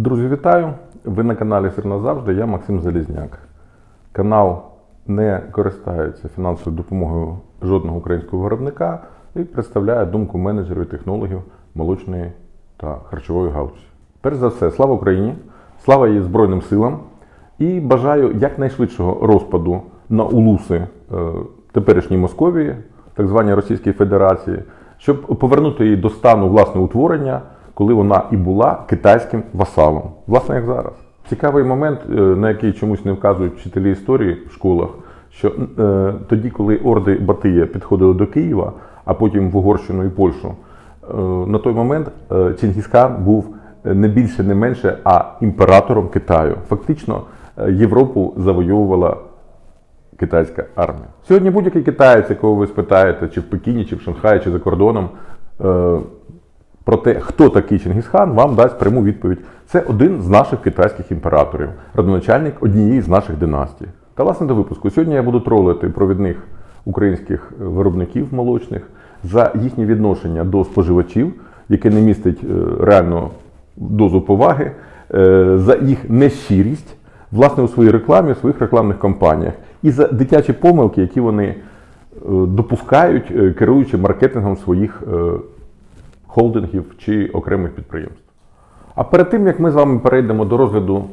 Друзі, вітаю! Ви на каналі Сир назавжди. Я Максим Залізняк. Канал не користається фінансовою допомогою жодного українського виробника і представляє думку менеджерів і технологів молочної та харчової галузі. Перш за все, слава Україні! Слава її Збройним силам! І бажаю якнайшвидшого розпаду на улуси е, теперішньої Московії, так званій Російській Федерації, щоб повернути її до стану власне утворення, коли вона і була китайським васалом, власне, як зараз. Цікавий момент, е, на який чомусь не вказують вчителі історії в школах, що е, тоді, коли орди Батия підходили до Києва, а потім в Угорщину і Польщу, е, на той момент е, Чингісхан був не більше, не менше, а імператором Китаю. Фактично, е, Європу завойовувала китайська армія. Сьогодні будь-який китаєць, якого ви спитаєте, чи в Пекіні, чи в Шанхаї, чи за кордоном, е, про те, хто такий Чингісхан, вам дасть пряму відповідь. Це один з наших китайських імператорів, родоначальник однієї з наших династій. Та власне до випуску. Сьогодні я буду тролити провідних українських виробників молочних за їхнє відношення до споживачів, яке не містить е, реально дозу поваги, е, за їх нещирість, власне, у своїй рекламі, у своїх рекламних кампаніях, і за дитячі помилки, які вони е, допускають, е, керуючи маркетингом своїх е, холдингів чи окремих підприємств. А перед тим, як ми з вами перейдемо до розгляду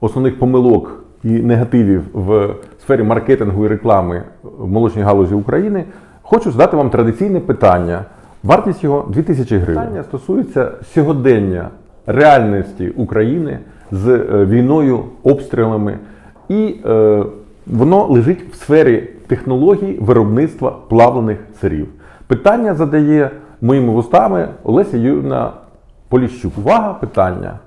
основних помилок і негативів в сфері маркетингу і реклами в молочній галузі України, хочу задати вам традиційне питання. Вартість його 2000 гривень. Питання стосується сьогодення реальності України з е, війною, обстрілами, і е, воно лежить в сфері технологій виробництва плавлених сирів. Питання задає моїми вустами Олеся Юрівна Поліщук. Увага, питання.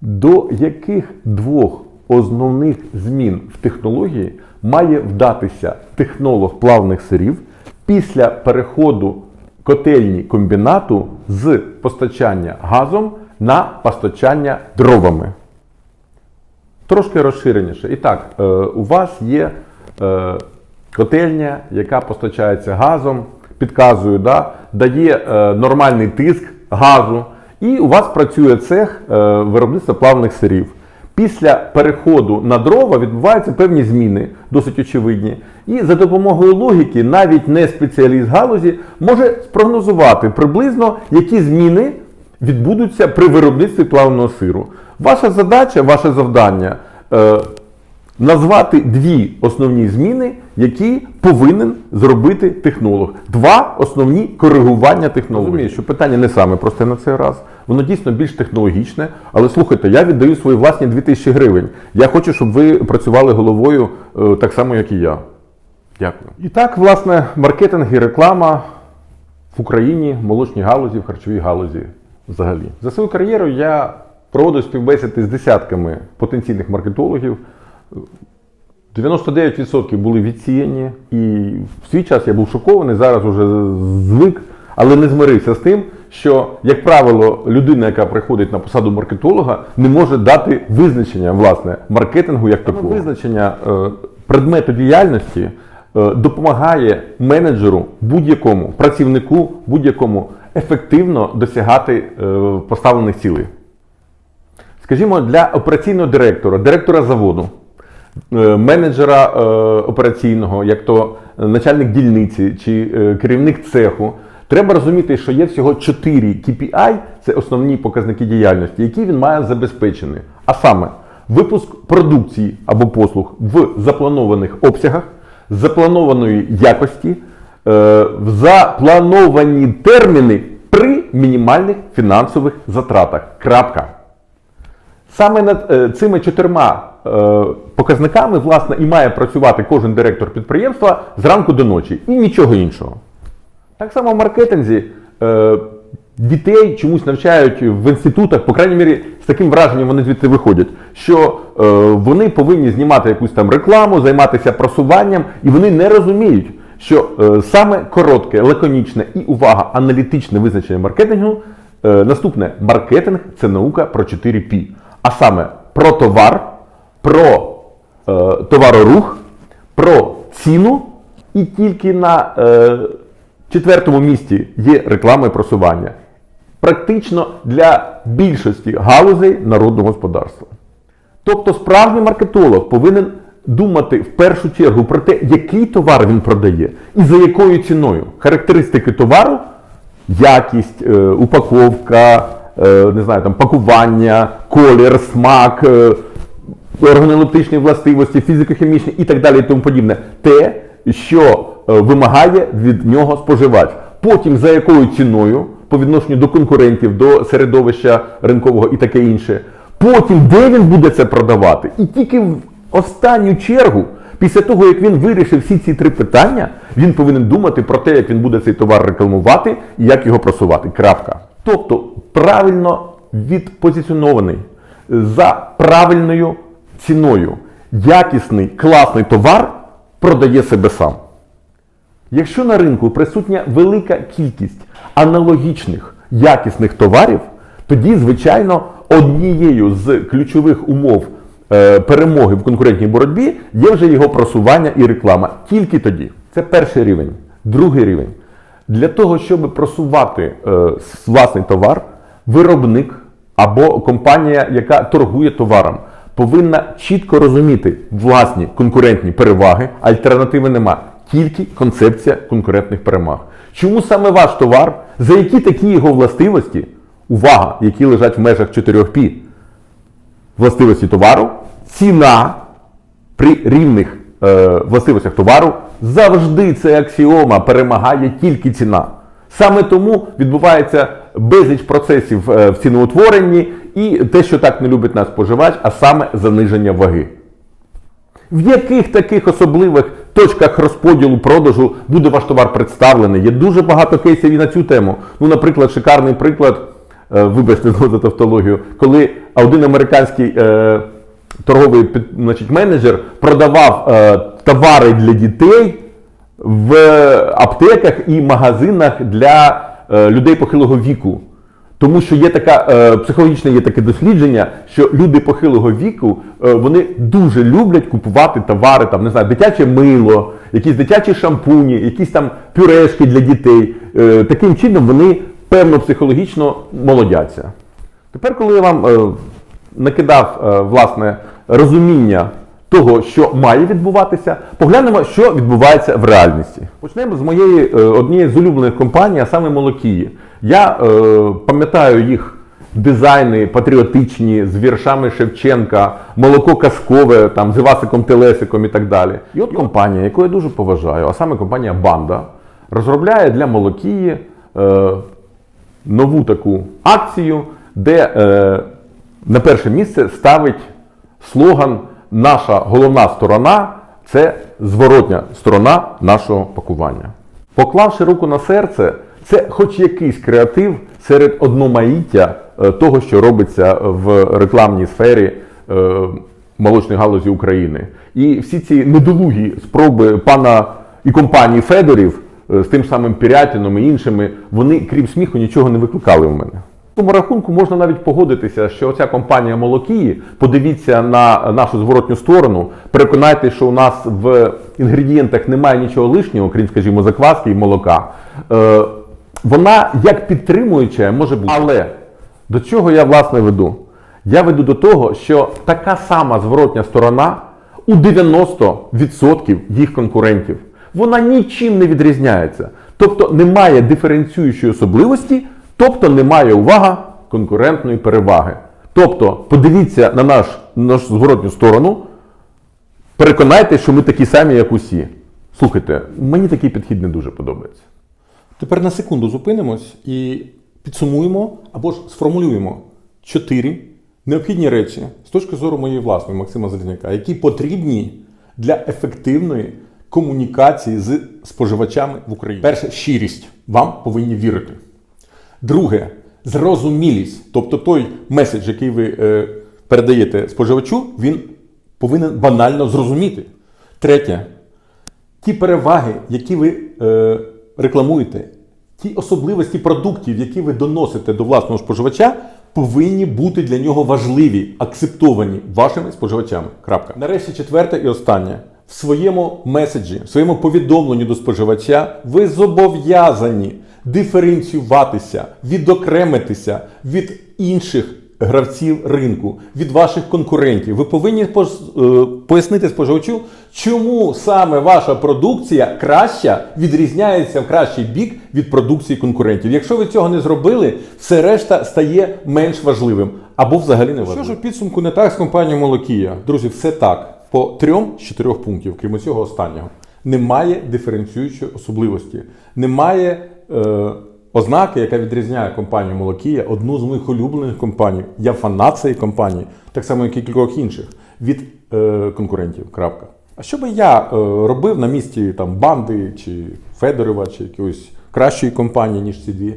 До яких двох основних змін в технології має вдатися технолог плавних сирів після переходу котельні комбінату з постачання газом на постачання дровами? Трошки розширеніше. І так, е, у вас є е, котельня, яка постачається газом, підказую, да, дає е, нормальний тиск газу, і у вас працює цех е, виробництва плавних сирів. Після переходу на дрова відбуваються певні зміни, досить очевидні. І за допомогою логіки, навіть не спеціаліст галузі, може спрогнозувати приблизно, які зміни відбудуться при виробництві плавного сиру. Ваша задача, ваше завдання е, назвати дві основні зміни, які повинен зробити технолог. Два основні коригування технології. Розумію, що питання не саме просте на цей раз. Воно дійсно більш технологічне. Але слухайте, я віддаю свої власні 2000 гривень. Я хочу, щоб ви працювали головою е, так само, як і я. Дякую. І так, власне, маркетинг і реклама в Україні, в молочній галузі, в харчовій галузі взагалі. За свою кар'єру я проводив співбесіди з десятками потенційних маркетологів. 99% були відсіяні, і в свій час я був шокований, зараз уже звик, але не змирився з тим, що, як правило, людина, яка приходить на посаду маркетолога, не може дати визначення власне маркетингу як такого. Визначення е, предмету діяльності е, допомагає менеджеру будь-якому працівнику, будь-якому ефективно досягати е, поставлених цілей. Скажімо, для операційного директора, директора заводу, менеджера е, операційного, як то начальник дільниці чи е, керівник цеху, треба розуміти, що є всього 4 KPI, це основні показники діяльності, які він має забезпечені. А саме, випуск продукції або послуг в запланованих обсягах, запланованої якості, е, в заплановані терміни при мінімальних фінансових затратах. Крапка. Саме над е, цими чотирма е, показниками, власне, і має працювати кожен директор підприємства зранку до ночі і нічого іншого. Так само в маркетинзі е, дітей чомусь навчають в інститутах, по крайній мірі, з таким враженням вони звідти виходять, що е, вони повинні знімати якусь там рекламу, займатися просуванням, і вони не розуміють, що е, саме коротке, лаконічне і увага, аналітичне визначення маркетингу. Е, наступне маркетинг це наука про 4 P. А саме про товар, про е, товарорух, про ціну, і тільки на е, четвертому місці є реклама і просування. практично для більшості галузей народного господарства. Тобто справжній маркетолог повинен думати в першу чергу про те, який товар він продає і за якою ціною. Характеристики товару, якість, е, упаковка, е, не знаю, там, пакування, колір, смак, е, органолептичні властивості, фізико-хімічні і так далі і тому подібне. Те, що е, вимагає від нього споживач. Потім за якою ціною по відношенню до конкурентів, до середовища ринкового і таке інше. Потім де він буде це продавати. І тільки в останню чергу, після того як він вирішив всі ці три питання, він повинен думати про те, як він буде цей товар рекламувати і як його просувати. Крапка. Тобто правильно відпозиціонований за правильною ціною, якісний, класний товар продає себе сам. Якщо на ринку присутня велика кількість аналогічних якісних товарів, тоді, звичайно, однією з ключових умов е, перемоги в конкурентній боротьбі є вже його просування і реклама. Тільки тоді. Це перший рівень. Другий рівень. Для того, щоб просувати е, власний товар, виробник або компанія, яка торгує товаром, повинна чітко розуміти власні конкурентні переваги, альтернативи нема. Тільки концепція конкурентних перемаг. Чому саме ваш товар? За які такі його властивості? Увага, які лежать в межах 4 пі. Властивості товару, ціна при рівних е, властивостях товару завжди це аксіома, перемагає тільки ціна. Саме тому відбувається безліч процесів е, в ціноутворенні і те, що так не любить наш споживач, а саме заниження ваги. В яких таких особливих точках розподілу продажу буде ваш товар представлений? Є дуже багато кейсів і на цю тему. Ну, наприклад, шикарний приклад, е, вибачте за тавтологію, коли один американський е, торговий значить, менеджер продавав е, товари для дітей в аптеках і магазинах для е, людей похилого віку. Тому що є така е, психологічне є таке дослідження, що люди похилого віку е, вони дуже люблять купувати товари, там не знаю, дитяче мило, якісь дитячі шампуні, якісь там пюрешки для дітей. Е, таким чином вони певно психологічно молодяться. Тепер, коли я вам е, накидав е, власне розуміння того, що має відбуватися, поглянемо, що відбувається в реальності. Почнемо з моєї е, однієї з улюблених компаній, а саме Молокії. Я е, пам'ятаю їх дизайни патріотичні з віршами Шевченка, молоко казкове, там з Івасиком Телесиком і так далі. І от компанія, яку я дуже поважаю, а саме компанія Банда, розробляє для Молокії е, нову таку акцію, де е, на перше місце ставить слоган Наша головна сторона це зворотня сторона нашого пакування. Поклавши руку на серце, це хоч якийсь креатив серед одномаїття е, того, що робиться в рекламній сфері е, молочної галузі України. І всі ці недолугі спроби пана і компанії Федорів е, з тим самим Пірятіном і іншими, вони, крім сміху, нічого не викликали в мене. Тому рахунку можна навіть погодитися, що ця компанія Молокії, подивіться на нашу зворотню сторону, переконайтеся, що у нас в інгредієнтах немає нічого лишнього, крім, скажімо, закваски і молока. Е, вона як підтримуюча може бути. Але до чого я власне веду? Я веду до того, що така сама зворотня сторона у 90% їх конкурентів. Вона нічим не відрізняється. Тобто немає диференціюючої особливості, тобто немає увага конкурентної переваги. Тобто, подивіться на наш, нашу зворотню сторону, переконайтеся, що ми такі самі, як усі. Слухайте, мені такий підхід не дуже подобається. Тепер на секунду зупинимось і підсумуємо або ж сформулюємо чотири необхідні речі з точки зору моєї власної Максима Залізняка, які потрібні для ефективної комунікації з споживачами в Україні. Перше щирість. Вам повинні вірити. Друге зрозумілість. Тобто той меседж, який ви е, передаєте споживачу, він повинен банально зрозуміти. Третє ті переваги, які ви е, рекламуєте, ті особливості продуктів, які ви доносите до власного споживача, повинні бути для нього важливі, акцептовані вашими споживачами. Крапка. Нарешті четверте і останнє. В своєму меседжі, в своєму повідомленні до споживача ви зобов'язані диференціюватися, відокремитися від інших гравців ринку, від ваших конкурентів. Ви повинні е, пояснити споживачу, чому саме ваша продукція краща відрізняється в кращий бік від продукції конкурентів. Якщо ви цього не зробили, все решта стає менш важливим або взагалі не важливим. Що ж у підсумку не так з компанією Молокія? Друзі, все так. По трьом з чотирьох пунктів, крім цього останнього, немає диференціюючої особливості, немає е, ознаки, яка відрізняє компанію Молокія, одну з моїх улюблених компаній. Я фанат цієї компанії, так само, як і кількох інших, від е, конкурентів. Крапка. А що би я е, робив на місці там, банди чи Федорова, чи якоїсь кращої компанії, ніж ці дві?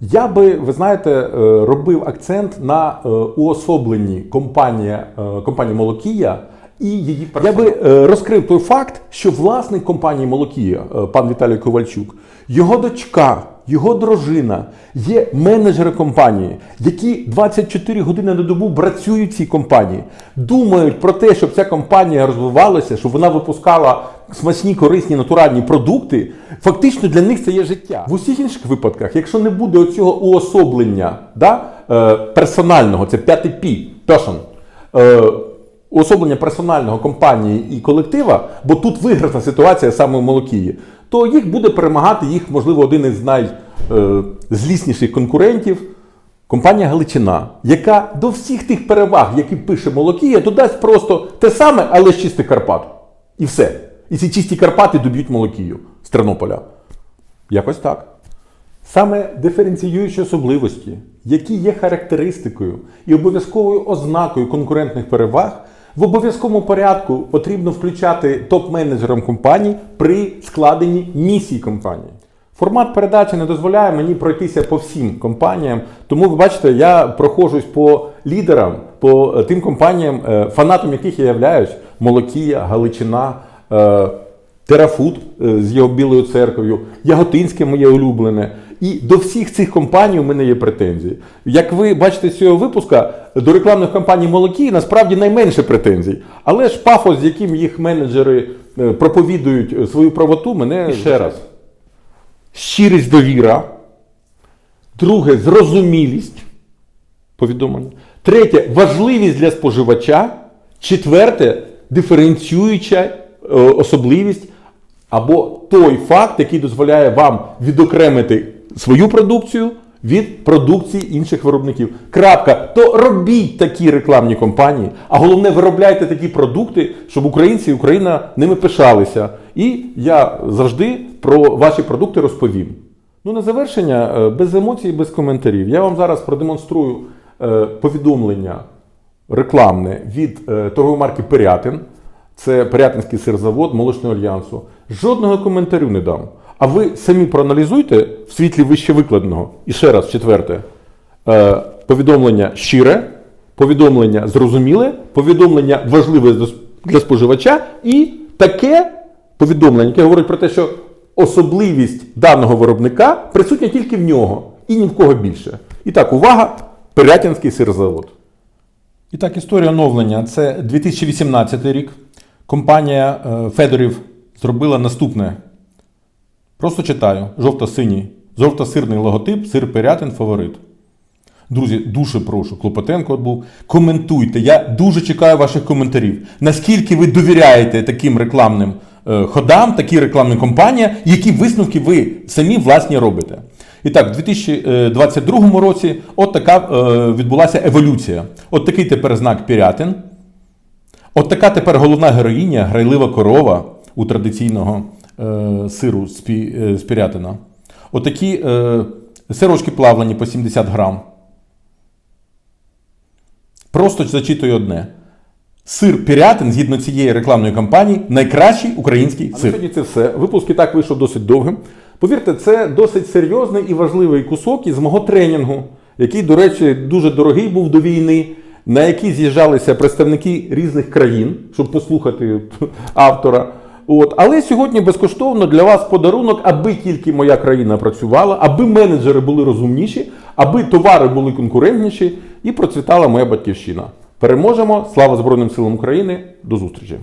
Я би, ви знаєте, е, робив акцент на е, уособленні компанії, е, компанії Молокія і її Я би е, розкрив той факт, що власник компанії Молокія, е, пан Віталій Ковальчук, його дочка, його дружина є менеджери компанії, які 24 години на добу працюють в цій компанії, думають про те, щоб ця компанія розвивалася, щоб вона випускала смачні, корисні, натуральні продукти. Фактично для них це є життя. В усіх інших випадках, якщо не буде оцього уособлення да, е, персонального, це п'ятий пі, person, уособлення персонального компанії і колектива, бо тут виграшна ситуація саме в Молокії, то їх буде перемагати їх, можливо, один із найзлісніших конкурентів. Компанія Галичина, яка до всіх тих переваг, які пише Молокія, додасть просто те саме, але з чистих Карпат. І все. І ці чисті Карпати доб'ють Молокію з Тернополя. Якось так. Саме диференціюючі особливості, які є характеристикою і обов'язковою ознакою конкурентних переваг, в обов'язковому порядку потрібно включати топ-менеджерам компаній при складенні місії компанії. Формат передачі не дозволяє мені пройтися по всім компаніям, тому ви бачите, я проходжусь по лідерам, по е, тим компаніям, е, фанатом яких я являюсь: Молокія, Галичина. Терафуд е, з його білою церков'ю, Яготинське моє улюблене. І до всіх цих компаній у мене є претензії. Як ви бачите з цього випуска, до рекламних компаній Молокії насправді найменше претензій. Але ж пафос, з яким їх менеджери е, проповідують е, свою правоту, мене І ще раз. Щирість довіра. Друге зрозумілість повідомлення. Третє важливість для споживача. Четверте диференціююча особливість або той факт, який дозволяє вам відокремити свою продукцію від продукції інших виробників. Крапка. То робіть такі рекламні кампанії, а головне, виробляйте такі продукти, щоб українці і Україна ними пишалися. І я завжди про ваші продукти розповім. Ну, на завершення, е, без емоцій, без коментарів. Я вам зараз продемонструю е, повідомлення рекламне від е, торгової марки Пирятин. Це Пирятинський сирзавод Молочного альянсу. Жодного коментарю не дам. А ви самі проаналізуйте в світлі вище викладеного. І ще раз, четверте, е, повідомлення щире, повідомлення зрозуміле, повідомлення важливе для споживача і таке повідомлення, яке говорить про те, що особливість даного виробника присутня тільки в нього і ні в кого більше. І так, увага! Пирятинський сирзавод. І так, історія оновлення. Це 2018 рік. Компанія е, Федорів зробила наступне. Просто читаю: жовто-синій, жовто-сирний логотип, сир Пирятин фаворит. Друзі, дуже прошу, Клопотенко був. Коментуйте. Я дуже чекаю ваших коментарів. Наскільки ви довіряєте таким рекламним е, ходам, такій рекламним компаніям, які висновки ви самі власні робите? І так, в 2022 році от така е, відбулася еволюція. От такий тепер знак Пірятин. От така тепер головна героїня, грайлива корова у традиційного е, сиру з, пі, е, Пірятина. От такі е, сирочки плавлені по 70 грам. Просто зачитую одне. Сир Пірятин, згідно цієї рекламної кампанії, найкращий український сир. сьогодні це все. Випуск і так вийшов досить довгим. Повірте, це досить серйозний і важливий кусок із мого тренінгу, який, до речі, дуже дорогий був до війни, на які з'їжджалися представники різних країн, щоб послухати автора. От. Але сьогодні безкоштовно для вас подарунок, аби тільки моя країна працювала, аби менеджери були розумніші, аби товари були конкурентніші і процвітала моя батьківщина. Переможемо! Слава Збройним силам України! До зустрічі!